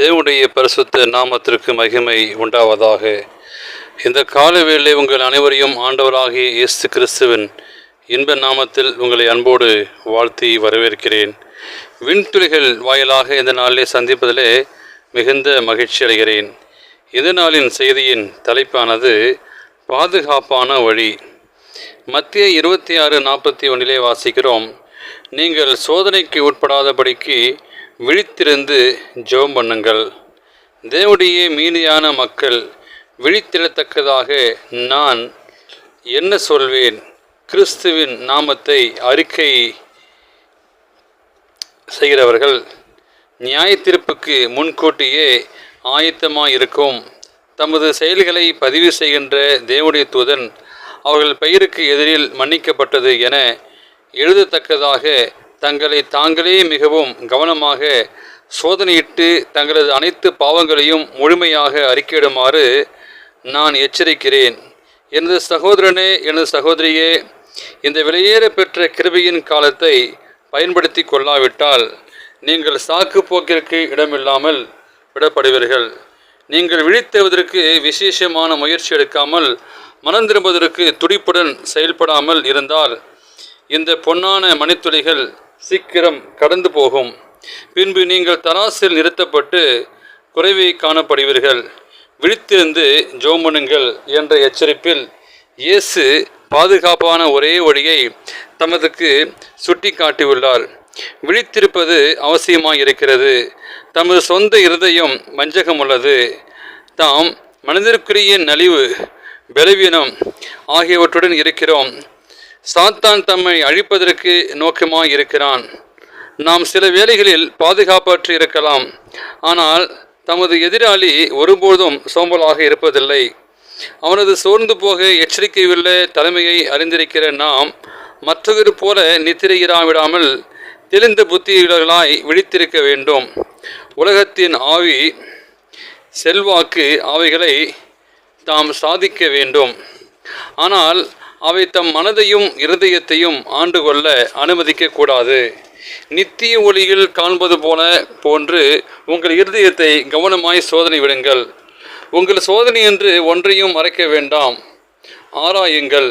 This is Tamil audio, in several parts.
தேவனுடைய பரிசுத்த நாமத்திற்கு மகிமை உண்டாவதாக. இந்த காலவேளை உங்கள் அனைவரையும் ஆண்டவராகிய இயேசு கிறிஸ்துவின் இன்ப நாமத்தில் உங்களை அன்போடு வாழ்த்தி வரவேற்கிறேன். விண்துளிகள் வாயிலாக இந்த நாளிலே சந்திப்பதிலே மிகுந்த மகிழ்ச்சி அடைகிறேன். இந்த நாளின் செய்தியின் தலைப்பானது பாதுகாப்பான வழி. மத்திய இருபத்தி ஆறு நாற்பத்தி ஒன்றிலே வாசிக்கிறோம் நீங்கள் சோதனைக்கு உட்படாதபடிக்கு விழித்திருந்து ஜெபம் பண்ணுங்கள். தேவனுடைய மீதியான மக்கள் விழித்திடத்தக்கதாக நான் என்ன சொல்வேன்? கிறிஸ்துவின் நாமத்தை அறிக்கை செய்கிறவர்கள் நியாயத்தீர்ப்புக்கு முன்கூட்டியே ஆயத்தமாக இருக்கும் தமது செயல்களை பதிவு செய்கின்ற தேவனுடைய தூதன் அவர்கள் பெயருக்கு எதிரில் மன்னிக்கப்பட்டது என எழுதத்தக்கதாக தங்களை தாங்களே மிகவும் கவனமாக சோதனையிட்டு தங்களது அனைத்து பாவங்களையும் முழுமையாக அறிக்கையிடுமாறு நான் எச்சரிக்கிறேன். எனது சகோதரனே எனது சகோதரியே இந்த வெளியேற பெற்ற கிருபையின் காலத்தை பயன்படுத்தி கொள்ளாவிட்டால் நீங்கள் சாக்கு போக்கிற்கு இடமில்லாமல் விடப்படுவீர்கள். நீங்கள் விழித்தெழுவதற்கு விசேஷமான முயற்சி எடுக்காமல் மனம் திரும்புவதற்கு துடிப்புடன் செயல்படாமல் இருந்தால் இந்த பொன்னான மணித்துளிகள் சீக்கிரம் கடந்து போகும். பின்பு நீங்கள் தராசில் நிறுத்தப்பட்டு குறைவை காணப்படுவீர்கள். விழித்திருந்து ஜோமனுங்கள் என்ற எச்சரிப்பில் இயேசு பாதுகாப்பான ஒரே வழியை தமதுக்கு சுட்டி காட்டியுள்ளார் விழித்திருப்பது அவசியமாக இருக்கிறது தமது சொந்த இருதயம் வஞ்சகம் உள்ளது தாம் மனிதருக்குரிய நலிவு பலவீனம் ஆகியவற்றுடன் இருக்கிறோம். சாத்தான் தம்மை அழிப்பதற்கு நோக்கமாக இருக்கிறான் நாம் சில வேளைகளில் பாதுகாப்பற்று இருக்கலாம். ஆனால் தமது எதிராளி ஒருபோதும் சோம்பலாக இருப்பதில்லை. அவனது சோர்ந்து போக எச்சரிக்கையுள்ள தலைமையை அறிந்திருக்கிற நாம் மற்றவர் போல நித்திரையிராவிடாமல் தெளிந்த புத்தியுள்ளவர்களாய் விழித்திருக்க வேண்டும். உலகத்தின் ஆவி செல்வாக்கு அவைகளை தாம் சாதிக்க வேண்டும். ஆனால் அவை தம் மனதையும் இருதயத்தையும் ஆண்டு கொள்ள அனுமதிக்க கூடாது நித்திய ஒளியில் காண்பது போல போன்று உங்கள் இருதயத்தை கவனமாய் சோதனை விடுங்கள். உங்கள் சோதனை என்று ஒன்றையும் மறைக்க வேண்டாம். ஆராயுங்கள்.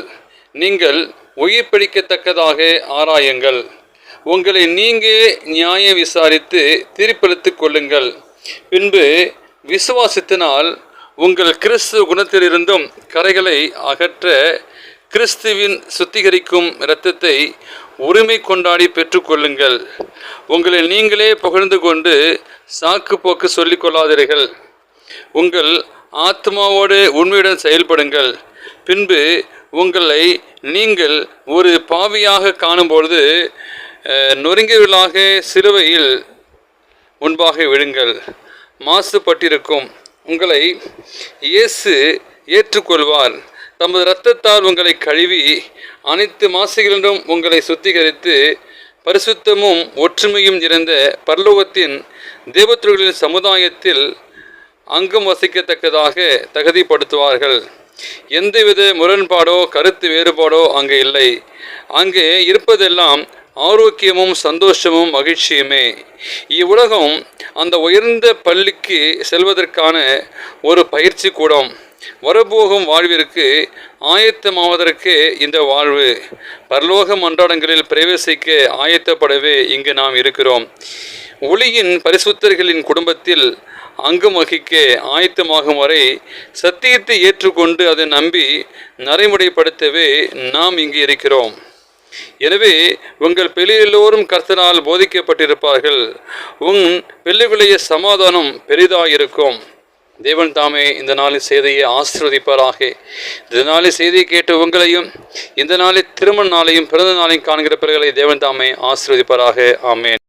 நீங்கள் உயிர் பிடிக்கத்தக்கதாக ஆராயுங்கள். உங்களை நீங்கே நியாயம் விசாரித்து தீர்ப்பளித்துக் கொள்ளுங்கள். பின்பு விசுவாசத்தினால் உங்கள் கிறிஸ்து குணத்திலிருந்தும் கரைகளை அகற்ற கிறிஸ்துவின் சுத்திகரிக்கும் இரத்தத்தை உரிமை கொண்டாடி பெற்றுக்கொள்ளுங்கள். உங்களை நீங்களே புகழ்ந்து கொண்டு சாக்கு போக்கு சொல்லிக் கொள்ளாதீர்கள். உங்கள் ஆத்மாவோடு உண்மையுடன் செயல்படுங்கள். பின்பு உங்களை நீங்கள் ஒரு பாவியாக காணும்பொழுது நொறுங்கியவர்களாக சிலுவையில் முன்பாக விழுங்கள். மாசுபட்டிருக்கும். உங்களை இயேசு ஏற்றுக்கொள்வார். தமது இரத்தத்தால் உங்களை கழுவி அனைத்து மாசுகளிலும் உங்களை சுத்திகரித்து பரிசுத்தமும் ஒற்றுமையும் நிறைந்த பரலோகத்தின் தேவத்துகளின் சமுதாயத்தில் அங்கம் வசிக்கத்தக்கதாக தகுதிப்படுத்துவார்கள். எந்தவித முரண்பாடோ கருத்து வேறுபாடோ அங்கே இல்லை. அங்கே இருப்பதெல்லாம் ஆரோக்கியமும் சந்தோஷமும் மகிழ்ச்சியுமே. இவ்வுலகம் அந்த உயர்ந்த பள்ளிக்கு செல்வதற்கான ஒரு பயிற்சி கூடம். வரப்போகும் வாழ்விற்கு ஆயத்தமாவதற்கு இந்த வாழ்வு. பரலோக மன்றாடங்களில் பிரவேசிக்க ஆயத்தப்படவே இங்கு நாம் இருக்கிறோம். ஒளியின் பரிசுத்தர்களின் குடும்பத்தில் அங்கம் வகிக்க ஆயத்தமாகும் வரை சத்தியத்தை ஏற்றுக்கொண்டு அதை நம்பி நடைமுறைப்படுத்தவே நாம் இங்கு இருக்கிறோம். எனவே உங்கள் பிள்ளை எல்லோரும் கர்த்தனால் போதிக்கப்பட்டிருப்பார்கள். உன் பிள்ளைகளுடைய சமாதானம் பெரிதாயிருக்கும். தேவன் தாமே இந்த நாளின் செய்தியை ஆசீர்வதிப்பாராக. இந்த நாளில் செய்தியை கேட்டு உங்களையும் இந்த நாளில் திருமண நாளையும் பிறந்த நாளையும் காண்கிற பிறகுகளை தேவன் தாமே ஆசீர்வதிப்பாராக. ஆமேன்.